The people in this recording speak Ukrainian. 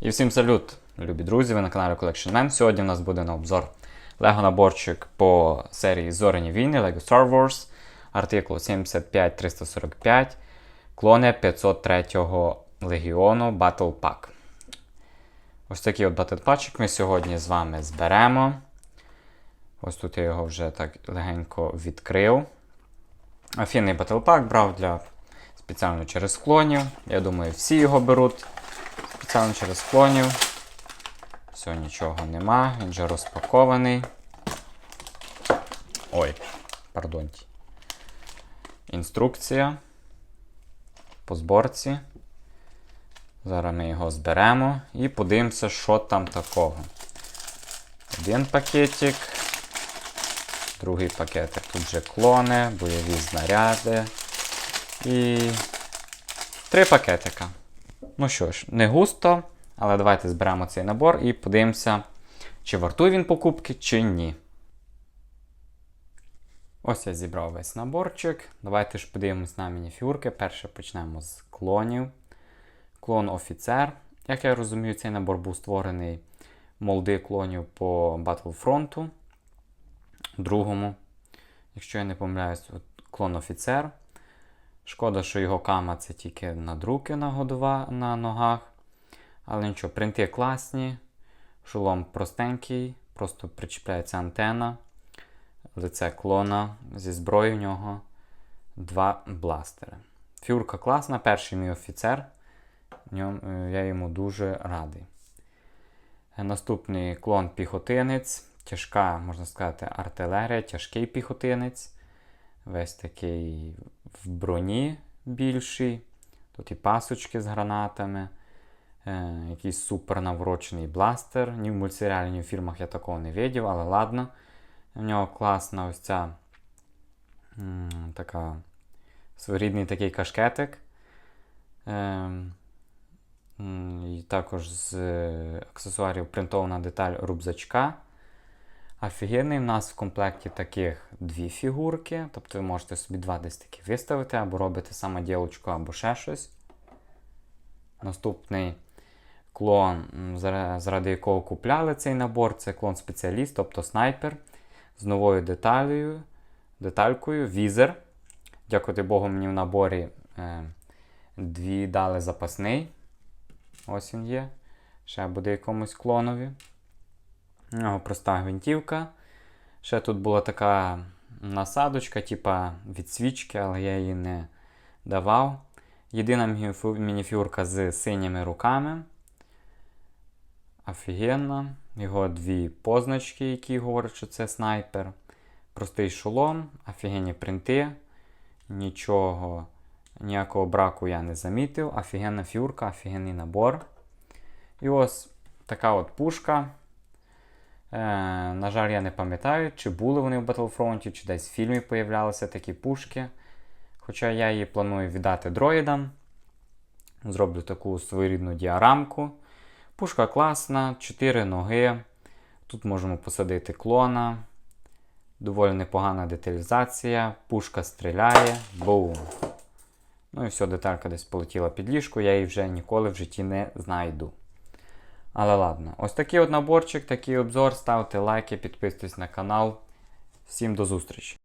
І всім салют, любі друзі, ви на каналі Collection Man. Сьогодні у нас буде на обзор Лего наборчик по серії Зоряні війни Lego Star Wars, артикул 75345, клони 503 Легіону Battle Pack. Ось такий от Battle Pack ми сьогодні з вами зберемо. Ось тут я його вже так легенько відкрив. Афінний Battle Pack брав для спеціально через клонів. Я думаю, всі його беруть спеціально через клонів. Все, нічого нема, він вже розпакований. Ой, пардонте. Інструкція по зборці. Зараз ми його зберемо і подивимося, що там такого. Один пакетик. Другий пакетик. Тут вже клони, бойові знаряди. І три пакетика. Ну що ж, не густо, але давайте зберемо цей набор і подивимося, чи вартує він покупки, чи ні. Ось я зібрав весь наборчик. Давайте ж подивимось на мініфюрки. Перше почнемо з клонів. Клон офіцер. Як я розумію, цей набор був створений молди клонів по Battlefront. Другому. Якщо я не помиляюсь, клон офіцер. Шкода, що його кама це тільки надруки на годова на ногах. Але нічого, принти класні. Шолом простенький, просто причіпляється антена. Лице клона зі зброєю в нього два бластери. Фюрка класна, перший мій офіцер. Е, я йому дуже радий. Наступний клон піхотинець. Тяжка, можна сказати, артилерія, тяжкий піхотинець. Весь такий в броні більший. Тут і пасочки з гранатами. Е, якийсь супер наврочений бластер. Ні в мультсеріалі, ні в фільмах я такого не видів, але ладно. В нього класна ось ця м, така своєрідний такий кашкетик. Е, і також з е, аксесуарів принтована деталь рубзачка. Офігенний, в нас в комплекті таких дві фігурки. Тобто ви можете собі два десь такі виставити, або робити самоділочку, або ще щось. Наступний клон, заради якого купляли цей набор, це клон спеціаліст, тобто снайпер з новою деталею, деталькою, візер. Дякувати Богу, мені в наборі е, дві дали запасний. Ось він є. Ще буде якомусь клонові. Нього проста гвинтівка. Ще тут була така насадочка, типа від свічки, але я її не давав. Єдина мініфюрка з синіми руками. Офігенно. Його дві позначки, які говорять, що це снайпер. Простий шолом, офігенні принти. Нічого, ніякого браку я не замітив. Офігенна фюрка, офігенний набор. І ось така от пушка. Е, на жаль, я не пам'ятаю, чи були вони в Battlefront, чи десь в фільмі появлялися такі пушки. Хоча я її планую віддати дроїдам. Зроблю таку своєрідну діарамку. Пушка класна, 4 ноги. Тут можемо посадити клона. Доволі непогана деталізація. Пушка стріляє. Бум. Ну і все, деталька десь полетіла під ліжку, я її вже ніколи в житті не знайду. Але ладно, ось такий от наборчик, такий обзор. Ставте лайки, підписуйтесь на канал. Всім до зустрічі!